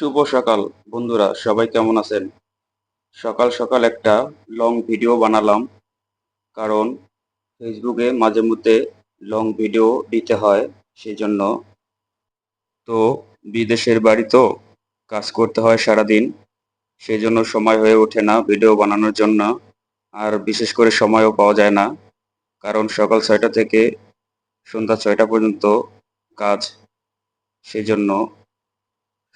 শুভ সকাল, বন্ধুরা, সবাই কেমন আছেন? সকাল সকাল একটা লং ভিডিও বানালাম, কারণ ফেসবুকে মাঝে মধ্যে লং ভিডিও দিতে হয় সেই জন্য তো বিদেশের বাড়ি তো কাজ করতে হয় সারাদিন সেই জন্য সময় হয়ে ওঠে না ভিডিও বানানোর জন্য, আর বিশেষ করে সময়ও পাওয়া যায় না, কারণ সকাল ছয়টা থেকে সন্ধ্যা ছয়টা পর্যন্ত কাজ সেই জন্য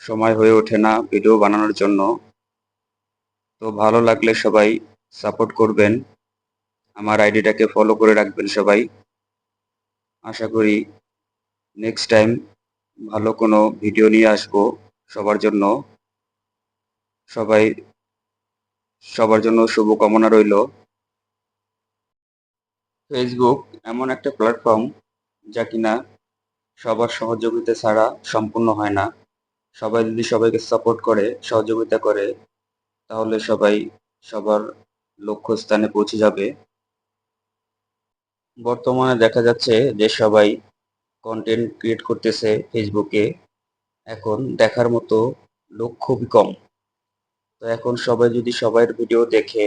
সময় হয়ে ওঠে না ভিডিও বানানোর জন্য। তো ভালো লাগলে সবাই সাপোর্ট করবেন। আমার আইডিটাকে ফলো করে রাখবেন সবাই। আশা করি নেক্সট টাইম ভালো কোনো ভিডিও নিয়ে আসব সবার জন্য। সবাই সবার জন্য শুভকামনা রইল। ফেসবুক এমন একটা প্ল্যাটফর্ম যা কিনা সবার সহযোগিতা ছাড়া সম্পূর্ণ হয় না। সবাই যদি সবাইকে সাপোর্ট করে, সহযোগিতা করে, তাহলে সবাই সবার লক্ষ্য স্থানে পৌঁছে যাবে। বর্তমানে দেখা যাচ্ছে যে সবাই কন্টেন্ট ক্রিয়েট করতেছে ফেসবুকে এখন দেখার মতো লোক খুবই কম। তো এখন সবাই যদি সবার ভিডিও দেখে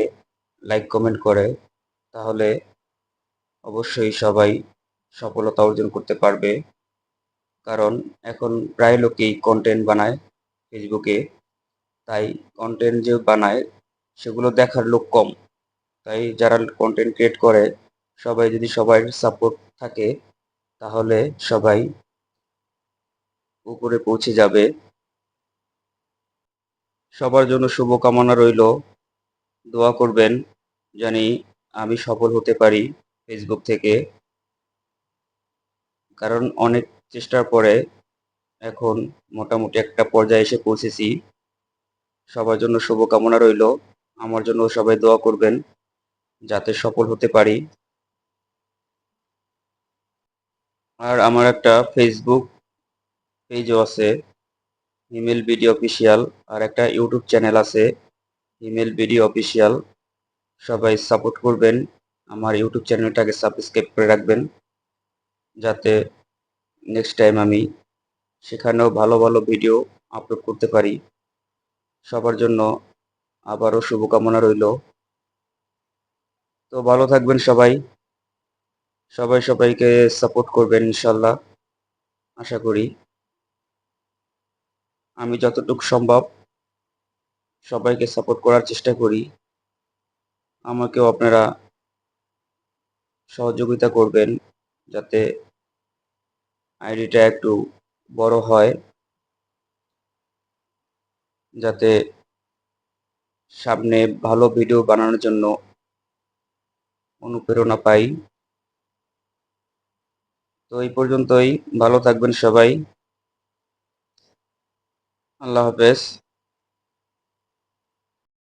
লাইক কমেন্ট করে, তাহলে অবশ্যই সবাই সফলতা অর্জন করতে পারবে। কারণ এখন প্রায় লোকেই কন্টেন্ট বানায় ফেসবুকে তাই কন্টেন্ট যে বানায়, সেগুলো দেখার লোক কম। তাই যারা কন্টেন্ট ক্রিয়েট করে, সবাই যদি সবাই সাপোর্ট থাকে, তাহলে সবাই উপরে পৌঁছে যাবে। সবার জন্য শুভকামনা রইল। দোয়া করবেন জানি আমি সফল হতে পারি ফেসবুক থেকে। কারণ অনেক চেষ্টার পরে এখন মোটামুটি একটা পর্যায়ে এসে পৌঁছেছি। সবার জন্য শুভকামনা রইল। আমার জন্য সবাই দোয়া করবেন যাতে সফল হতে পারি। আর আমার একটা ফেসবুক পেজও আছে হিমেল বিডি অফিসিয়াল আর একটা ইউটিউব চ্যানেল আছে হিমেল বিডি অফিসিয়াল সবাই সাপোর্ট করবেন, আমার ইউটিউব চ্যানেলটাকে সাবস্ক্রাইব করে রাখবেন, যাতে নেক্সট টাইম আমি সেখানেও ভালো ভালো ভিডিও আপলোড করতে পারি। সবার জন্য আবারও শুভকামনা রইল। তো ভালো থাকবেন সবাই। সবাই সবাইকে সাপোর্ট করবেন ইনশাল্লাহ, আশা করি। আমি যতটুকু সম্ভব সবাইকে সাপোর্ট করার চেষ্টা করি। আমাকেও আপনারা সহযোগিতা করবেন যাতে আইডিটা একটু বড় হয়, যাতে সামনে ভালো ভিডিও বানানোর জন্য অনুপ্রেরণা পাই। তো এই পর্যন্তই, ভালো থাকবেন সবাই। আল্লাহ হাফেজ।